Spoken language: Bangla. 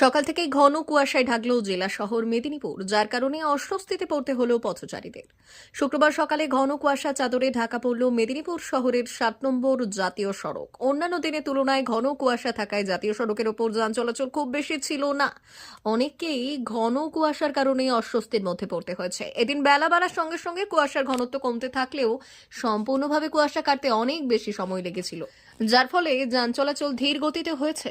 সকাল থেকেই ঘন কুয়াশায় ঢাকল জেলা শহর মেদিনীপুর, যার কারণে অস্বস্তিতে পড়তে হলো পথচারীদের। শুক্রবার সকালে ঘন কুয়াশা চাদরে ঢাকা পড়ল মেদিনীপুর শহরের সাত নম্বর জাতীয় সড়ক। অন্যান্য দিনের তুলনায় ঘন কুয়াশা থাকায় জাতীয় সড়কের ওপর যান চলাচল খুব বেশি ছিল না। অনেককেই ঘন কুয়াশার কারণে অস্বস্তির মধ্যে পড়তে হয়েছে। এদিন বেলা বাড়ার সঙ্গে সঙ্গে কুয়াশার ঘনত্ব কমতে থাকলেও সম্পূর্ণভাবে কুয়াশা কাটতে অনেক বেশি সময় লেগেছিল, যার ফলে যান চলাচল ধীর গতিতে হয়েছে।